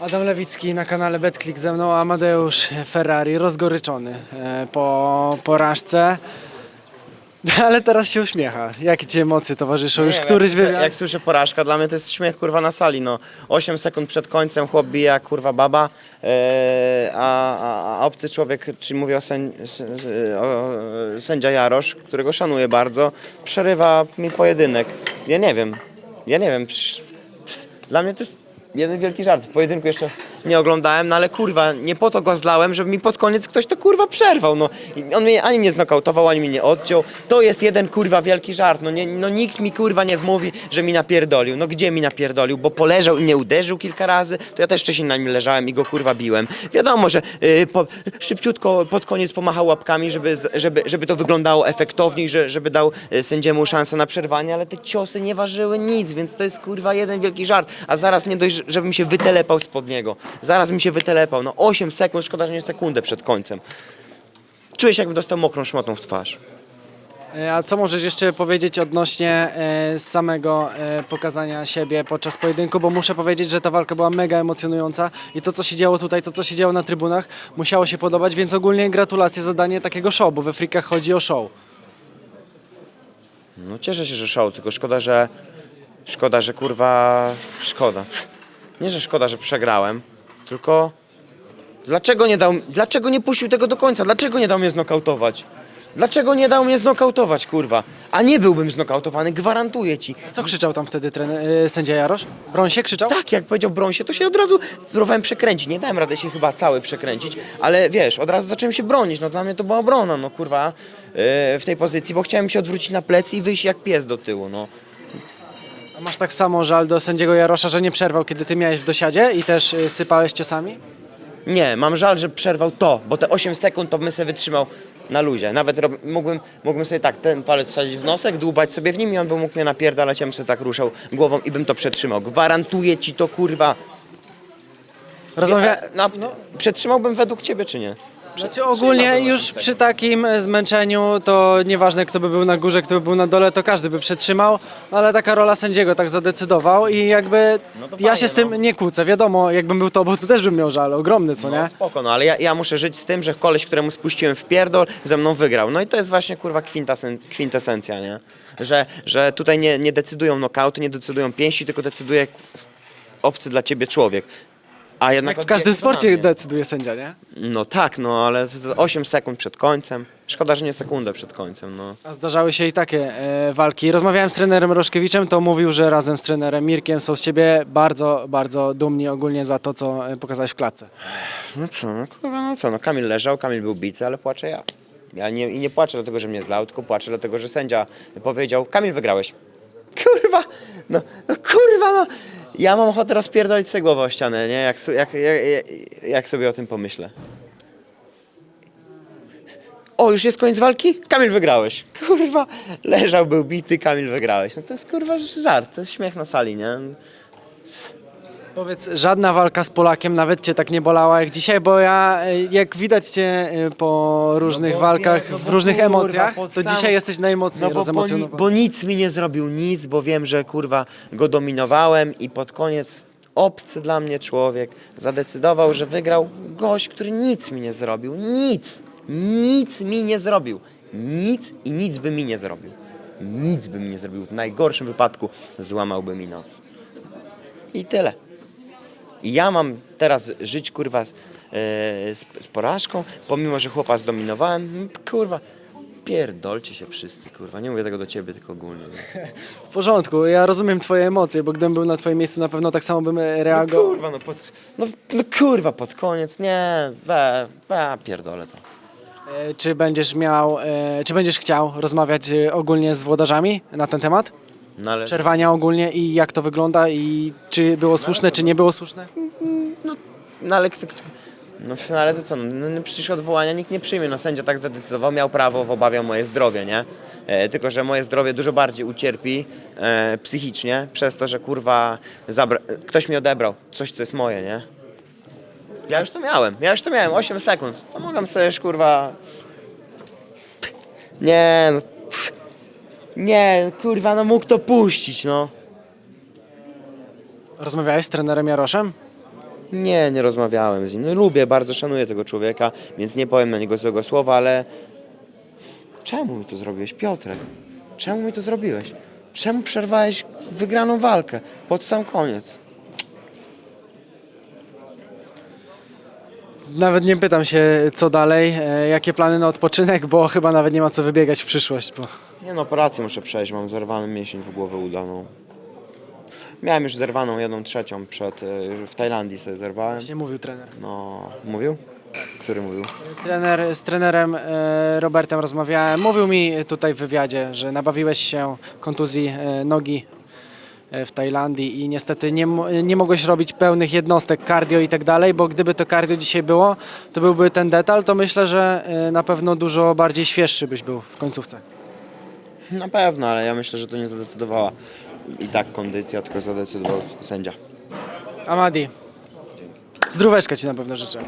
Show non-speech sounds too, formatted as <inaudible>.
Adam Lewicki na kanale BetClick ze mną, Amadeusz Ferrari, rozgoryczony e, po porażce. <laughs> Ale teraz się uśmiecha. Jakie ci emocje towarzyszą? Już któryś jak, wywiad? jak słyszę porażka, dla mnie to jest śmiech kurwa na sali. No. 8 sekund przed końcem chłop bije jak kurwa baba, e, a, a, a obcy człowiek, czyli mówię o, sędzi, o sędzia Jarosz, którego szanuję bardzo, przerywa mi pojedynek. Ja nie wiem, ja nie wiem. przecież- Dla mnie to jest jeden wielki żart. Pojedynku jeszcze nie oglądałem, no ale kurwa, nie po to go zlałem, żeby mi pod koniec ktoś to kurwa przerwał. No. On mnie ani nie znokautował, ani mnie nie odciął. To jest jeden kurwa wielki żart. No, nie, no nikt mi kurwa nie wmówi, że mi napierdolił. No gdzie mi napierdolił? Bo poleżał i nie uderzył kilka razy, to ja też wcześniej na nim leżałem i go kurwa biłem. Wiadomo, że y, po, szybciutko pod koniec pomachał łapkami, żeby, żeby, żeby to wyglądało efektowniej, że, żeby dał y, sędziemu szansę na przerwanie, ale te ciosy nie ważyły nic, więc to jest kurwa jeden wielki żart. A zaraz nie dość, żebym się wytelepał spod niego. Zaraz bym się wytelepał. No 8 sekund, szkoda, że nie sekundę przed końcem. Czuję się jakbym dostał mokrą szmotą w twarz. E, A co możesz jeszcze powiedzieć odnośnie e, samego e, pokazania siebie podczas pojedynku? Bo muszę powiedzieć, że ta walka była mega emocjonująca i to, co się działo tutaj, to, co się działo na trybunach, musiało się podobać, więc ogólnie gratulacje za danie takiego show, bo we frikach chodzi o show. No cieszę się, że show, tylko szkoda, że szkoda, że kurwa szkoda. <laughs> Nie, że szkoda, że przegrałem, tylko dlaczego nie dał, dlaczego nie puścił tego do końca? Dlaczego nie dał mnie znokautować? Dlaczego nie dał mnie znokautować, kurwa? A nie byłbym znokautowany, gwarantuję ci. Co krzyczał tam wtedy trener, e, sędzia Jarosz? Brąsie krzyczał? Tak, jak powiedział Brąsie, to się od razu próbowałem przekręcić. Nie dałem rady się chyba cały przekręcić, ale wiesz, od razu zacząłem się bronić. No dla mnie to była obrona, no kurwa, yy, w tej pozycji, bo chciałem się odwrócić na plecy i wyjść jak pies do tyłu, no. A masz tak samo żal do sędziego Jarosza, że nie przerwał, kiedy ty miałeś w dosiadzie i też e, sypałeś ciosami? Nie, mam żal, że przerwał to, bo te 8 sekund to bym sobie wytrzymał na luzie. Nawet rob, mógłbym, mógłbym sobie tak ten palec wsadzić w nosek, dłubać sobie w nim i on by mógł mnie napierdalać, ja bym sobie tak ruszał głową i bym to przetrzymał. Gwarantuję ci to, kurwa. Rozmawia... E, No, przetrzymałbym według ciebie, czy nie? Znaczy ogólnie już przy takim e, zmęczeniu to nieważne kto by był na górze, kto by był na dole, to każdy by przetrzymał, ale taka rola sędziego tak zadecydował i jakby No to ja fajnie, się z tym no. nie kłócę. Wiadomo, jakbym był tobą, to też bym miał żal, ogromny, co nie? No, spoko, no ale ja, ja muszę żyć z tym, że koleś, któremu spuściłem w pierdol, ze mną wygrał. No i to jest właśnie kurwa kwintasen, kwintesencja, nie? Że, że tutaj nie, nie decydują nokauty, nie decydują pięści, tylko decyduje obcy dla ciebie człowiek. A jednak Jak w każdym na sporcie mnie. decyduje sędzia, nie? No tak, no ale to- to 8 sekund przed końcem. Szkoda, że nie sekundę przed końcem, no. A zdarzały się i takie e, walki. Rozmawiałem z trenerem Roszkiewiczem, to mówił, że razem z trenerem Mirkiem są z ciebie bardzo, bardzo dumni ogólnie za to, co e, pokazałeś w klatce. No co, no kurwa, no co, no Kamil leżał, Kamil był bity, ale płaczę ja. Ja nie, i nie płaczę dlatego, że mnie zlał, tylko płaczę dlatego, że sędzia powiedział, Kamil wygrałeś. <laughs> Kurwa, no, no kurwa, no. Ja mam ochotę rozpierdolić sobie głowę o ścianę, nie? Jak, jak, jak, jak sobie o tym pomyślę. O, już jest koniec walki? Kamil wygrałeś. <laughs> Kurwa, leżał, był bity, Kamil wygrałeś. No to jest kurwa żart, to jest śmiech na sali, nie? Powiedz, żadna walka z Polakiem nawet cię tak nie bolała jak dzisiaj, bo ja, e, jak widać cię e, po różnych bo walkach, nie, no w różnych kurwa, emocjach, pod to sam- dzisiaj jesteś najmocniej No bo, bo, ni- rozemocjonowany. bo nic mi nie zrobił, nic, bo wiem, że kurwa go dominowałem i pod koniec obcy dla mnie człowiek zadecydował, że wygrał gość, który nic mi nie zrobił. Nic. Nic mi nie zrobił. Nic i nic by mi nie zrobił. Nic by mi nie zrobił. W najgorszym wypadku złamałby mi nos. I tyle. I ja mam teraz żyć kurwa z, e, z, z porażką, pomimo że chłopa zdominowałem. Mm, Kurwa, pierdolcie się wszyscy, kurwa. Nie mówię tego do ciebie, tylko ogólnie. nie? W porządku, ja rozumiem twoje emocje, bo gdybym był na twoim miejscu, na pewno tak samo bym e, No reagował. kurwa, no, pod, no, no kurwa, pod koniec, nie, we, we, pierdolę to. E, Czy będziesz miał, e, czy będziesz chciał rozmawiać e, ogólnie z włodarzami na ten temat? No ale, Przerwania ogólnie i jak to wygląda i czy było słuszne, czy nie było słuszne? no ale kto, kto, no, no ale to co, no, no przecież odwołania nikt nie przyjmie, no sędzia tak zadecydował, miał prawo w obawie o moje zdrowie, nie? E, tylko, że moje zdrowie dużo bardziej ucierpi e, psychicznie przez to, że kurwa zabra- ktoś mi odebrał coś, co jest moje, nie? Ja już to miałem, ja już to miałem, 8 sekund, to mogłem sobie już kurwa... Nie, no... Nie, kurwa, no mógł to puścić, no. Rozmawiałeś z trenerem Jaroszem? Nie, nie rozmawiałem z nim. No, lubię, bardzo szanuję tego człowieka, więc nie powiem na niego złego słowa, ale czemu mi to zrobiłeś, Piotrek? Czemu mi to zrobiłeś? Czemu przerwałeś wygraną walkę pod sam koniec? Nawet nie pytam się, co dalej, e, jakie plany na odpoczynek, bo chyba nawet nie ma co wybiegać w przyszłość. Bo... Nie no, operację muszę przejść, mam zerwany mięsień w głowę udaną. Miałem już zerwaną jedną trzecią przed, e, w Tajlandii sobie zerwałem. Nie mówił trener. No, mówił? Który mówił? Trener, z trenerem e, Robertem rozmawiałem. Mówił mi tutaj w wywiadzie, że nabawiłeś się kontuzji e, nogi e, w Tajlandii i niestety nie, mo- nie mogłeś robić pełnych jednostek cardio i tak dalej, bo gdyby to cardio dzisiaj było, to byłby ten detal, to myślę, że e, na pewno dużo bardziej świeższy byś był w końcówce. Na pewno, ale ja myślę, że to nie zadecydowała i tak kondycja, tylko zadecydował sędzia. Amadi, zdróweczka Ci na pewno życzę.